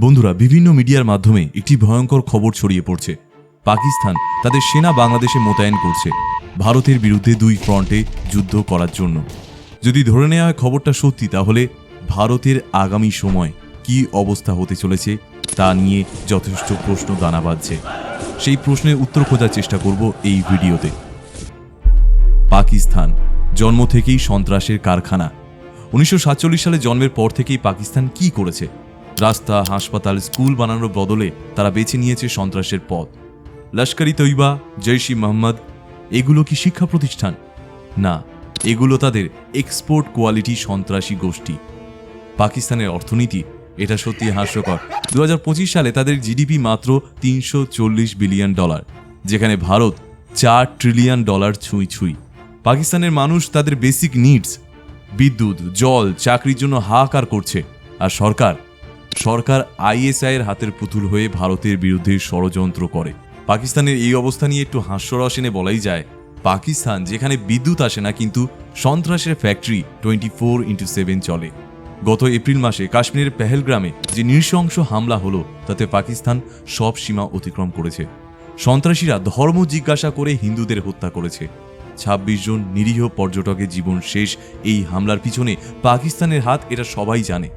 বন্ধুরা, বিভিন্ন মিডিয়ার মাধ্যমে একটি ভয়ঙ্কর খবর ছড়িয়ে পড়ছে। পাকিস্তান তাদের সেনা বাংলাদেশে মোতায়েন করছে। ভারতের বিরুদ্ধে দুই ফ্রন্টে যুদ্ধ করার জন্য। যদি ধরে নেওয়া হয় খবরটা সত্যি, তাহলে ভারতের আগামী সময় কি অবস্থা হতে চলেছে, তা নিয়ে যথেষ্ট প্রশ্ন দানা বাঁধছে। সেই প্রশ্নের উত্তর খোঁজার চেষ্টা করব এই ভিডিওতে। পাকিস্তান, জন্ম থেকেই সন্ত্রাসের কারখানা। উনিশশো সাতচল্লিশ সালে জন্মের পর থেকেই পাকিস্তান কি করেছে? রাস্তা, হাসপাতাল, স্কুল বানানোর বদলে তারা বেছে নিয়েছে সন্ত্রাসের পথ। লস্করি তৈবা জৈশ মোহাম্মদ, এগুলো কি শিক্ষা প্রতিষ্ঠান? না, এগুলো তাদের এক্সপোর্ট কোয়ালিটি সন্ত্রাসী গোষ্ঠী। পাকিস্তানের অর্থনীতি, এটা সত্যি হাস্যকর। দু হাজার পঁচিশ সালে তাদের জিডিপি মাত্র তিনশো চল্লিশ বিলিয়ন ডলার, যেখানে ভারত চার ট্রিলিয়ন ডলার ছুঁই ছুঁই। পাকিস্তানের মানুষ তাদের বেসিক নিডস বিদ্যুৎ, জল, চাকরির জন্য হাহাকার করছে, আর সরকার সরকার আইএসআই এর হাতের পুতুল হয়ে ভারতের বিরুদ্ধে ষড়যন্ত্র করে। পাকিস্তানের এই অবস্থা নিয়ে একটু হাস্যরস এনে বলাই যায়, পাকিস্তান যেখানে বিদ্যুৎ আসে না কিন্তু সন্ত্রাসের factory twenty four into seven চলে। গত এপ্রিল মাসে কাশ্মীরের পেহেলগ্রামে যে নৃশংস হামলা হলো, তাতে পাকিস্তান সব সীমা অতিক্রম করেছে। সন্ত্রাসীরা ধর্ম জিজ্ঞাসা করে হিন্দুদের হত্যা করেছে। ছাব্বিশ জন নিরীহ পর্যটকের জীবন শেষ এই হামলার পিছনে পাকিস্তানের হাত, এটা সবাই জানে।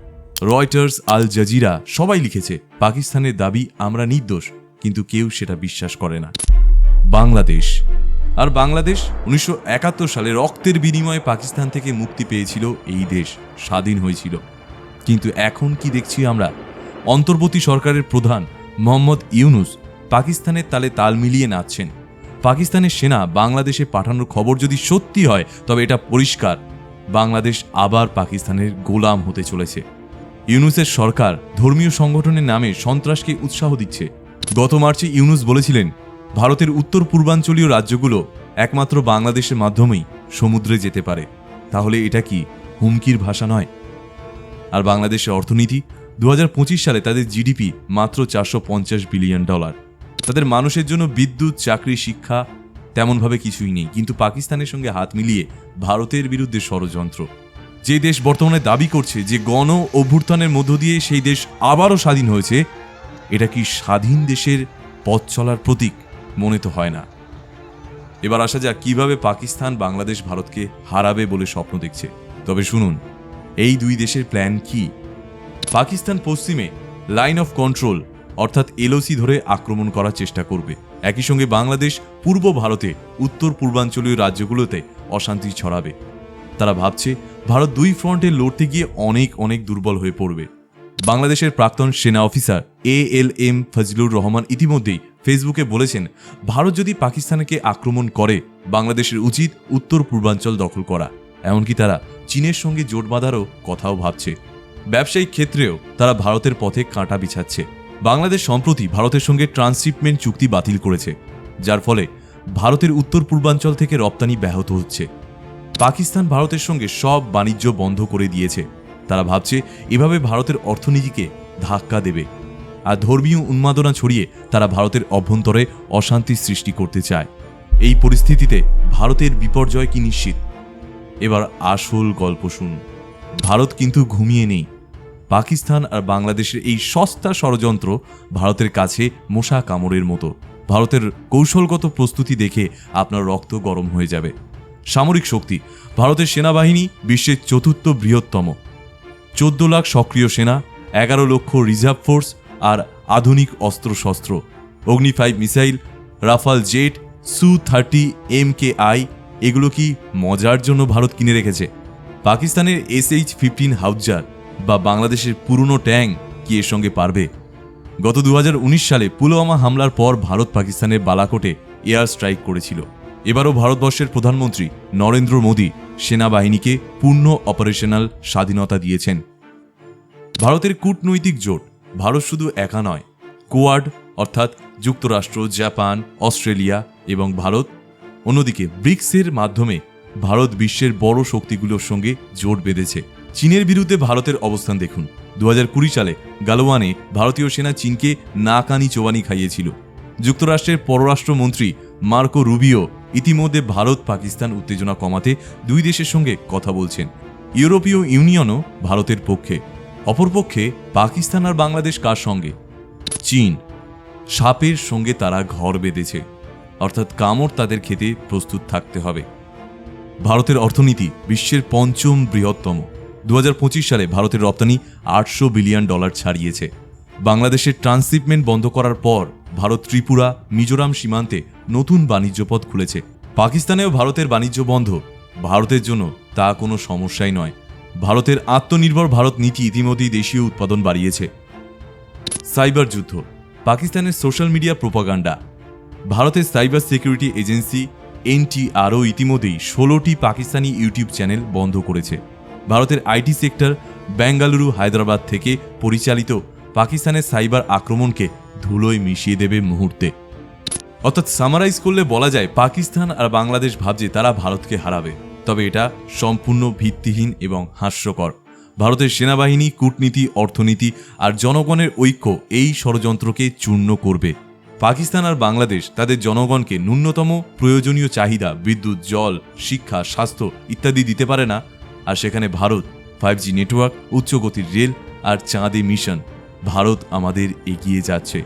রয়টার্স, আল জাজিরা সবাই লিখেছে, পাকিস্তানের দাবি আমরা নির্দোষ, কিন্তু কেউ সেটা বিশ্বাস করে না। বাংলাদেশ। আর বাংলাদেশ উনিশশো একাত্তর সালে রক্তের বিনিময়ে পাকিস্তান থেকে মুক্তি পেয়েছিল এই দেশ, স্বাধীন হয়েছিল। কিন্তু এখন কি দেখছি আমরা? অন্তর্বর্তী সরকারের প্রধান মোহাম্মদ ইউনুস পাকিস্তানের তালে তাল মিলিয়ে নাচছেন। পাকিস্তানের সেনা বাংলাদেশে পাঠানোর খবর যদি সত্যি হয়, তবে এটা পরিষ্কার। বাংলাদেশ আবার পাকিস্তানের গোলাম হতে চলেছে। ইউনুসের সরকার ধর্মীয় সংগঠনের নামে সন্ত্রাসকে উৎসাহ দিচ্ছে। গত মার্চে ইউনুস বলেছিলেন, ভারতের উত্তর পূর্বাঞ্চলীয় রাজ্যগুলো একমাত্র বাংলাদেশের মাধ্যমেই সমুদ্রে যেতে পারে। তাহলে এটা কি হুমকির ভাষা নয়? আর বাংলাদেশের অর্থনীতি দু হাজার পঁচিশ সালে তাদের জিডিপি মাত্র চারশো পঞ্চাশ বিলিয়ন ডলার। তাদের মানুষের জন্য বিদ্যুৎ, চাকরি, শিক্ষা তেমনভাবে কিছুই নেই। কিন্তু পাকিস্তানের সঙ্গে হাত মিলিয়ে ভারতের বিরুদ্ধে ষড়যন্ত্র। যে দেশ বর্তমানে দাবি করছে যে গণ অভ্যুত্থানের মধ্য দিয়ে সেই দেশ আবারও স্বাধীন হয়েছে, এটা কি স্বাধীন দেশের পথ চলার প্রতীক মনে তো হয় না। এবার আসা যাক কীভাবে পাকিস্তান বাংলাদেশ ভারতকে হারাবে বলে স্বপ্ন দেখছে। তবে শুনুন, এই দুই দেশের প্ল্যান কি? পাকিস্তান পশ্চিমে লাইন অফ কন্ট্রোল, অর্থাৎ এলওসি ধরে আক্রমণ করার চেষ্টা করবে। একই সঙ্গে বাংলাদেশ পূর্ব ভারতে উত্তর পূর্বাঞ্চলীয় রাজ্যগুলোতে অশান্তি ছড়াবে। তারা ভাবছে ভারত দুই ফ্রন্টে লড়তে গিয়ে অনেক অনেক দুর্বল হয়ে পড়বে। বাংলাদেশের প্রাক্তন সেনা officer A L M Fazlur Rahman ইতিমধ্যেই ফেসবুকে বলেছেন, ভারত যদি পাকিস্তানকে আক্রমণ করে, বাংলাদেশের উচিত উত্তর পূর্বাঞ্চল দখল করা। এমনকি তারা চীনের সঙ্গে জোট বাঁধারও কথাও ভাবছে। ব্যবসায়িক ক্ষেত্রেও তারা ভারতের পথে কাঁটা বিছাচ্ছে। বাংলাদেশ সম্প্রতি ভারতের সঙ্গে ট্রান্সশিপমেন্ট চুক্তি বাতিল করেছে, যার ফলে ভারতের উত্তর পূর্বাঞ্চল থেকে রপ্তানি ব্যাহত হচ্ছে। পাকিস্তান ভারতের সঙ্গে সব বাণিজ্য বন্ধ করে দিয়েছে। তারা ভাবছে, এভাবে ভারতের অর্থনীতিকে ধাক্কা দেবে। আর ধর্মীয় উন্মাদনা ছড়িয়ে তারা ভারতের অভ্যন্তরে অশান্তি সৃষ্টি করতে চায়। এই পরিস্থিতিতে ভারতের বিপর্যয় কি নিশ্চিত? এবার আসল গল্প শুনুন। ভারত কিন্তু ঘুমিয়ে নেই। পাকিস্তান আর বাংলাদেশের এই সস্তা ষড়যন্ত্র ভারতের কাছে মশা কামড়ের মতো। ভারতের কৌশলগত প্রস্তুতি দেখে আপনার রক্ত গরম হয়ে যাবে। সামরিক শক্তি, ভারতের সেনাবাহিনী বিশ্বের চতুর্থ বৃহত্তম। চোদ্দ লাখ সক্রিয় সেনা, এগারো লক্ষ রিজার্ভ ফোর্স আর আধুনিক অস্ত্রশস্ত্র। Agni five missile, Rafale jet, Su thirty M K I, এগুলো কি মজার জন্য ভারত কিনে রেখেছে? পাকিস্তানের এস এইচ ফিফটিন হাউজার বা বাংলাদেশের পুরনো ট্যাং কি এর সঙ্গে পারবে? গত দু হাজার উনিশ সালে পুলওয়ামা হামলার পর ভারত পাকিস্তানের বালাকোটে এয়ার স্ট্রাইক করেছিল। এবারও ভারতবর্ষের প্রধানমন্ত্রী নরেন্দ্র মোদী সেনাবাহিনীকে পূর্ণ অপারেশনাল স্বাধীনতা দিয়েছেন। ভারতের কূটনৈতিক জোট, ভারত শুধু একা নয়, কোয়াড অর্থাৎ যুক্তরাষ্ট্র, জাপান, অস্ট্রেলিয়া এবং ভারত অন্যদিকে ব্রিক্সের মাধ্যমে ভারত বিশ্বের বড় শক্তিগুলোর সঙ্গে জোট বেঁধেছে। চীনের বিরুদ্ধে ভারতের অবস্থান দেখুন। দু হাজার কুড়ি সালে গালোয়ানে ভারতীয় সেনা চীনকে নাকানি চোবানি খাইয়েছিল। যুক্তরাষ্ট্রের পররাষ্ট্রমন্ত্রী মার্কো রুবিও ইতিমধ্যে ভারত পাকিস্তান উত্তেজনা কমাতে দুই দেশের সঙ্গে কথা বলছেন। ইউরোপীয় ইউনিয়নও ভারতের পক্ষে। অপরপক্ষে পাকিস্তান আর বাংলাদেশ কার সঙ্গে? চীন। সাপের সঙ্গে তারা ঘর বেঁধেছে। অর্থাৎ কামড় তাদের খেতে প্রস্তুত থাকতে হবে। ভারতের অর্থনীতি বিশ্বের পঞ্চম বৃহত্তম। দু হাজার পঁচিশ সালে ভারতের রপ্তানি আটশো বিলিয়ন ডলার ছাড়িয়েছে। বাংলাদেশের ট্রান্সশিপমেন্ট বন্ধ করার পর ভারত ত্রিপুরা, মিজোরাম সীমান্তে নতুন বাণিজ্য পথ খুলেছে। পাকিস্তানেও ভারতের বাণিজ্য বন্ধ। ভারতের জন্য তা কোনো সমস্যাই নয়। ভারতের আত্মনির্ভর ভারত নীতি ইতিমধ্যেই দেশীয় উৎপাদন বাড়িয়েছে। সাইবার যুদ্ধ, পাকিস্তানের সোশ্যাল মিডিয়া প্রোপাগান্ডা। ভারতের সাইবার সিকিউরিটি এজেন্সি এনটিআরও ইতিমধ্যেই ষোলোটি পাকিস্তানি ইউটিউব চ্যানেল বন্ধ করেছে। ভারতের আইটি সেক্টর বেঙ্গালুরু, হায়দ্রাবাদ থেকে পরিচালিত পাকিস্তানের সাইবার আক্রমণকে ধুলোয় মিশিয়ে দেবে মুহূর্তে। অর্থাৎ সামারাইজ করলে বলা যায় পাকিস্তান আর বাংলাদেশ ভাবছে তারা ভারতকে হারাবে। তবে এটা সম্পূর্ণ ভিত্তিহীন এবং হাস্যকর। ভারতের সেনাবাহিনী, কূটনীতি, অর্থনীতি আর জনগণের ঐক্য এই ষড়যন্ত্রকে চূর্ণ করবে। পাকিস্তান আর বাংলাদেশ তাদের জনগণকে ন্যূনতম প্রয়োজনীয় চাহিদা, বিদ্যুৎ, জল, শিক্ষা, স্বাস্থ্য ইত্যাদি দিতে পারে না। আর সেখানে ভারত ফাইভ জি নেটওয়ার্ক উচ্চগতির রেল আর চাঁদে মিশন ভারত আমাদের এগিয়ে যাচ্ছে।